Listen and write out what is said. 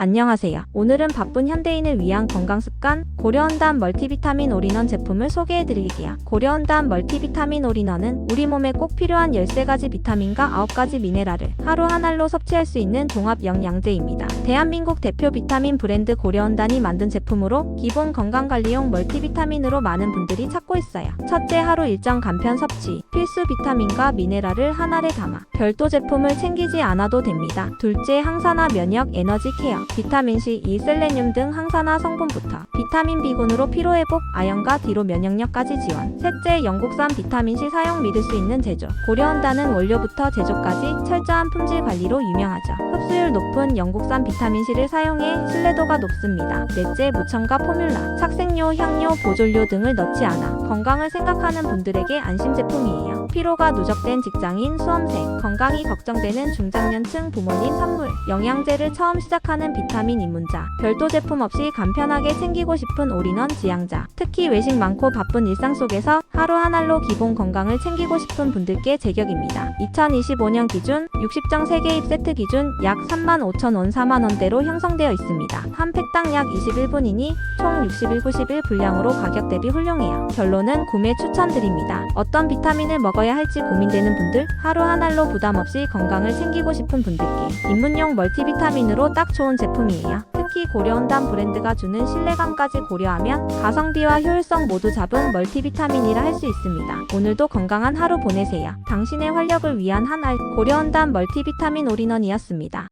안녕하세요. 오늘은 바쁜 현대인을 위한 건강 습관 고려온단 멀티비타민 올인원 제품을 소개해 드릴게요. 고려온단 멀티비타민 올인원은 우리 몸에 꼭 필요한 13가지 비타민과 9가지 미네랄을 하루 한 알로 섭취할 수 있는 종합 영양제입니다. 대한민국 대표 비타민 브랜드 고려온단이 만든 제품으로 기본 건강관리용 멀티비타민으로 많은 분들이 찾고 있어요. 첫째 하루 일정 간편 섭취 필수 비타민과 미네랄을 한 알에 담아 별도 제품을 챙기지 않아도 됩니다. 둘째 항산화 면역 에너지 케어 비타민C, E, 셀레늄 등 항산화 성분부터 비타민 B군으로 피로회복, 아연과 뒤로 면역력까지 지원 셋째 영국산 비타민C 사용 믿을 수 있는 제조 고려온다는 원료부터 제조까지 철저한 품질 관리로 유명하죠. 흡수율 높은 영국산 비타민C를 사용해 신뢰도가 높습니다. 넷째 무첨가 포뮬라 착색료, 향료, 보존료 등을 넣지 않아 건강을 생각하는 분들에게 안심 제품이에요. 피로가 누적된 직장인, 수험생, 건강이 걱정되는 중장년층 부모님 선물 영양제를 처음 시작하는 비타민 입문자 별도 제품 없이 간편하게 챙기고 싶은 올인원 지향자 특히 외식 많고 바쁜 일상 속에서 하루 한 알로 기본 건강을 챙기고 싶은 분들께 제격입니다. 2025년 기준 60정 3개입 세트 기준 약 35,000원 4만원대로 형성되어 있습니다. 한 팩당 약 21분이니 총 61, 91 분량으로 가격 대비 훌륭해요. 결론은 구매 추천드립니다. 어떤 비타민을 먹어 야 할지 고민되는 분들, 하루 한 알로 부담 없이 건강을 챙기고 싶은 분들께 입문용 멀티비타민으로 딱 좋은 제품이에요. 특히 고려온단 브랜드가 주는 신뢰감까지 고려하면 가성비와 효율성 모두 잡은 멀티비타민이라 할 수 있습니다. 오늘도 건강한 하루 보내세요. 당신의 활력을 위한 한 알 고려온단 멀티비타민 올인원이었습니다.